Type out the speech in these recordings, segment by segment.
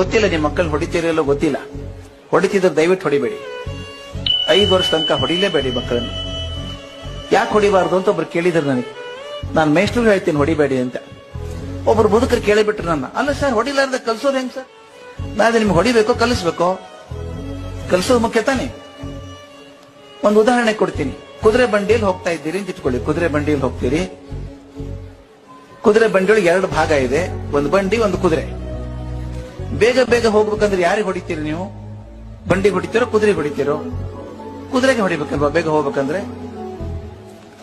ಗೊತ್ತಿಲ್ಲ ನಿಮ್ಮ ಮಕ್ಕಳು ಹೊಡಿತೀರಲ್ಲೋ ಗೊತ್ತಿಲ್ಲ. ಹೊಡಿತಿದ್ರೆ ದಯವಿಟ್ಟು ಹೊಡಿಬೇಡಿ. ಐದು ವರ್ಷ ತನಕ ಹೊಡಿಲೇಬೇಡಿ ಮಕ್ಕಳನ್ನು. ಯಾಕೆ ಹೊಡಿಬಾರ್ದು ಅಂತ ಒಬ್ರು ಕೇಳಿದ್ರು ನನಗೆ. ನಾನು ಮೇಷ್ಟ್ರು ಹೇಳ್ತೀನಿ ಹೊಡಿಬೇಡಿ ಅಂತ. ಒಬ್ರು ಮುದುಕರು ಕೇಳಿಬಿಟ್ರು ನನ್ನ. ಅಲ್ಲ ಸರ್, ಹೊಡಿಲಾರ್ದ ಕಲ್ಸೋದು ಹೆಂಗ್ ಸರ್? ನಾನು ನಿಮ್ಗೆ ಹೊಡಿಬೇಕೋ, ಕಲಿಸ್ಬೇಕೋ? ಕಲಿಸೋದು ಮುಖ್ಯ ತಾನೆ? ಒಂದು ಉದಾಹರಣೆ ಕೊಡ್ತೀನಿ. ಕುದುರೆ ಬಂಡಿಯಲ್ಲಿ ಹೋಗ್ತಾ ಇದ್ದೀರಿ ಅಂತ ಇಟ್ಕೊಳ್ಳಿ. ಕುದುರೆ ಬಂಡಿಯಲ್ಲಿ ಹೋಗ್ತೀರಿ. ಕುದುರೆ ಬಂಡಿಯೊಳಗೆ ಎರಡು ಭಾಗ ಇದೆ. ಒಂದು ಬಂಡಿ, ಒಂದು ಕುದುರೆ. ಬೇಗ ಬೇಗ ಹೋಗ್ಬೇಕಂದ್ರೆ ಯಾರಿಗೆ ಹೊಡಿತೀರಿ ನೀವು? ಬಂಡಿ ಹೊಡಿತೀರೋ, ಕುದುರೆ ಹೊಡಿತೀರೋ? ಕುದುರೆಗೆ ಹೊಡಿಬೇಕಲ್ವಾ ಬೇಗ ಹೋಗ್ಬೇಕಂದ್ರೆ?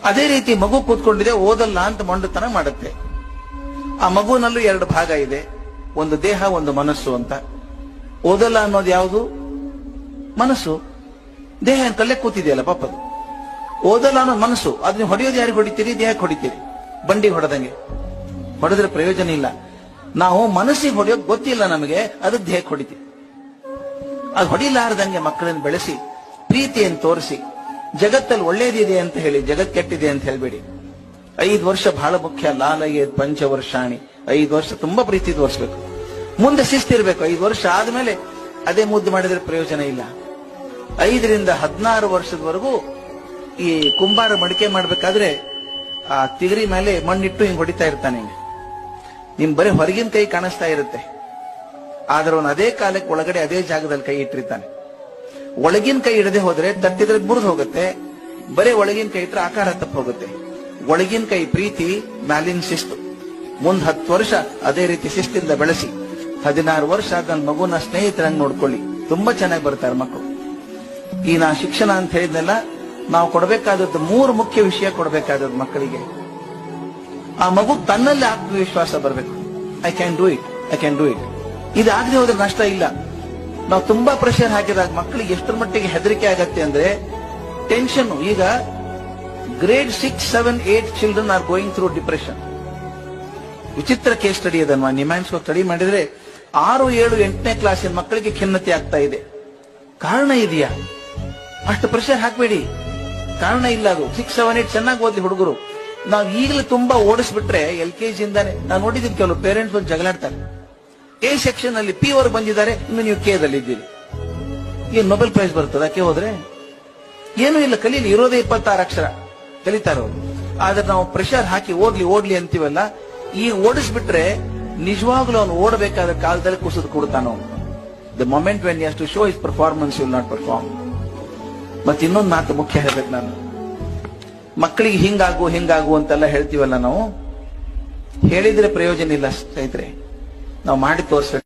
ಅದೇ ರೀತಿ ಮಗು ಕೂತ್ಕೊಂಡಿದೆ, ಓದಲ್ಲ ಅಂತ ಮೊಂಡತನ ಮಾಡುತ್ತೆ. ಆ ಮಗುನಲ್ಲೂ ಎರಡು ಭಾಗ ಇದೆ. ಒಂದು ದೇಹ, ಒಂದು ಮನಸ್ಸು ಅಂತ. ಓದಲ್ಲ ಅನ್ನೋದು ಯಾವುದು? ಮನಸ್ಸು. ದೇಹ ಅಂತಲ್ಲೇ ಕೂತಿದೆಯಲ್ಲ ಪಾಪದು ಓದಲ್ಲ ಅನ್ನೋದು ಮನಸ್ಸು. ಅದನ್ನ ಹೊಡೆಯೋದು ಯಾರಿಗೆ ಹೊಡಿತೀರಿ? ದೇಹಕ್ಕೆ ಹೊಡಿತೀರಿ. ಬಂಡಿ ಹೊಡೆದಂಗೆ. ಹೊಡೆದ್ರೆ ಪ್ರಯೋಜನ ಇಲ್ಲ. ನಾವು ಮನಸ್ಸಿಗೆ ಹೊಡೆಯೋದು ಗೊತ್ತಿಲ್ಲ ನಮಗೆ, ಅದು ದೇಹಕ್ಕೆ ಹೊಡಿತೀವಿ ಅದು ಹೊಡಿಲಾರ್ದಂಗೆ ಮಕ್ಕಳನ್ನು ಬೆಳೆಸಿ, ಪ್ರೀತಿಯನ್ನು ತೋರಿಸಿ, ಜಗತ್ತಲ್ಲಿ ಒಳ್ಳೇದಿದೆ ಅಂತ ಹೇಳಿ, ಜಗತ್ ಕೆಟ್ಟಿದೆ ಅಂತ ಹೇಳ್ಬೇಡಿ. ಐದು ವರ್ಷ ಬಹಳ ಮುಖ್ಯ ಲಾಲಯ ಪಂಚವರ್ಷಾಣಿ. ಐದು ವರ್ಷ ತುಂಬಾ ಪ್ರೀತಿ ತೋರಿಸ್ಬೇಕು. ಮುಂದೆ ಶಿಸ್ತಿರ್ಬೇಕು ಐದು ವರ್ಷ ಆದ್ಮೇಲೆ ಅದೇ ಮುದ್ದು ಮಾಡಿದ್ರೆ ಪ್ರಯೋಜನ ಇಲ್ಲ. ಐದರಿಂದ ಹದಿನಾರು ವರ್ಷದವರೆಗೂ ಈ ಕುಂಬಾರ ಮಡಿಕೆ ಮಾಡ್ಬೇಕಾದ್ರೆ ಆ ತಿಗರಿ ಮೇಲೆ ಮಣ್ಣಿಟ್ಟು ಹಿಂಗ್ ಹೊಡಿತಾ ಇರ್ತಾನೆ. ಹಿಂಗೆ ನಿಮ್ ಬರೀ ಹೊರಗಿನ ಕೈ ಕಾಣಿಸ್ತಾ ಇರುತ್ತೆ. ಆದ್ರೆ ಅವನು ಅದೇ ಕಾಲಕ್ಕೆ ಒಳಗಡೆ ಅದೇ ಜಾಗದಲ್ಲಿ ಕೈ ಇಟ್ಟಿರ್ತಾನೆ. ಒಳಗಿನ ಕೈ ಇಡದೆ ಹೋದ್ರೆ ತಟ್ಟಿದ್ರೆ ಮುರಿದು ಹೋಗುತ್ತೆ. ಬರೀ ಒಳಗಿನ ಕೈ ಇಟ್ರೆ ಆಕಾರ ತಪ್ಪು ಹೋಗುತ್ತೆ. ಒಳಗಿನ ಕೈ ಪ್ರೀತಿ, ಮ್ಯಾಲಿನ ಶಿಸ್ತು. ಮುಂದ್ ಹತ್ತು ವರ್ಷ ಅದೇ ರೀತಿ ಶಿಸ್ತಿಂದ ಬೆಳೆಸಿ. ಹದಿನಾರು ವರ್ಷ ನನ್ನ ಮಗುನ ಸ್ನೇಹಿತರಂಗ್ ನೋಡ್ಕೊಳ್ಳಿ. ತುಂಬಾ ಚೆನ್ನಾಗಿ ಬರ್ತಾರೆ ಮಕ್ಕಳು ಈ ನಾ ಶಿಕ್ಷಣ ಅಂತ ಹೇಳಿದ್ನೆಲ್ಲ, ನಾವು ಕೊಡಬೇಕಾದದ್ದು ಮೂರು ಮುಖ್ಯ ವಿಷಯ ಕೊಡಬೇಕಾದದ್ದು ಮಕ್ಕಳಿಗೆ. ಆ ಮಗು ತನ್ನಲ್ಲಿ ಆತ್ಮವಿಶ್ವಾಸ ಬರಬೇಕು. I can do it I can do it ಇದಾಗದೆ ಹೋದ್ರೆ ನಷ್ಟ ಇಲ್ಲ. ನಾವು ತುಂಬಾ ಪ್ರೆಷರ್ ಹಾಕಿದಾಗ ಮಕ್ಕಳಿಗೆ ಎಷ್ಟರ ಮಟ್ಟಿಗೆ ಹೆದರಿಕೆ ಆಗತ್ತೆ ಅಂದ್ರೆ ಟೆನ್ಷನ್ ಈಗ grade six seven eight children are going through depression ವಿಚಿತ್ರ ಕೇಸ್ ಸ್ಟಡಿ ಅದನ್ನು ನಿಮ್ಯಾನ್ಸ್ ಸ್ಟಡಿ ಮಾಡಿದ್ರೆ ಆರು, ಏಳು, ಎಂಟನೇ ಕ್ಲಾಸಿನ ಮಕ್ಕಳಿಗೆ ಖಿನ್ನತೆ ಆಗ್ತಾ ಇದೆ. ಕಾರಣ ಇದೆಯಾ? ಅಷ್ಟು ಪ್ರೆಷರ್ ಹಾಕಬೇಡಿ. ಕಾರಣ ಇಲ್ಲ ಅದು. ಸಿಕ್ಸ್ ಸೆವೆನ್ ಏಟ್ ಚೆನ್ನಾಗಿ ಓದ್ಲಿ ಹುಡುಗರು. ನಾವು ಈಗಲೂ ತುಂಬಾ ಓಡಿಸ್ಬಿಟ್ರೆ ಎಲ್ ಕೆ ಜಿಯಿಂದಾನೆ. ನಾನು ನೋಡಿದ್ದೀನಿ ಕೆಲವು ಪೇರೆಂಟ್ಸ್ ಒಂದು ಜಗಳಾಡ್ತಾರೆ ಎ ಸೆಕ್ಷನ್ ಅಲ್ಲಿ ಪಿ ಅವರು ಬಂದಿದ್ದಾರೆ, ಇನ್ನು ನೀವು ಕೆ ದಲ್ಲಿ ಇದ್ದೀರಿ. ಏನ್ ನೊಬೆಲ್ ಪ್ರೈಸ್ ಬರ್ತದ? ಕೆ ಹೋದ್ರೆ? ಏನೂ ಇಲ್ಲ, ಕಲೀಲಿ, ಇರೋದೇ ಇಪ್ಪತ್ತಾರು ಅಕ್ಷರ. ಕಲಿತಾರ ಆದ್ರೆ ನಾವು ಪ್ರೆಷರ್ ಹಾಕಿ ಓಡ್ಲಿ ಓಡ್ಲಿ ಅಂತೀವಲ್ಲ, ಈ ಓಡಿಸ್ಬಿಟ್ರೆ ನಿಜವಾಗ್ಲೂ ಅವನು ಓಡಬೇಕಾದ ಕಾಲದಲ್ಲಿ ಕುಸಿದು ಕೊಡ್ತಾನ the moment when to show is performance will not perform ಮತ್ತೆ ಇನ್ನೊಂದು ಮಾತು ಮುಖ್ಯ ಹೇಳ್ಬೇಕು ನಾನು. ಮಕ್ಕಳಿಗೆ ಹಿಂಗಾಗು ಹಿಂಗಾಗು ಅಂತೆಲ್ಲ ಹೇಳ್ತೀವಲ್ಲ ನಾವು? ಹೇಳಿದ್ರೆ ಪ್ರಯೋಜನ ಇಲ್ಲ ಸ್ನೇಹಿತರೆ. ನಾವು ಮಾಡಿ ತೋರಿಸ್ಬೇಕು.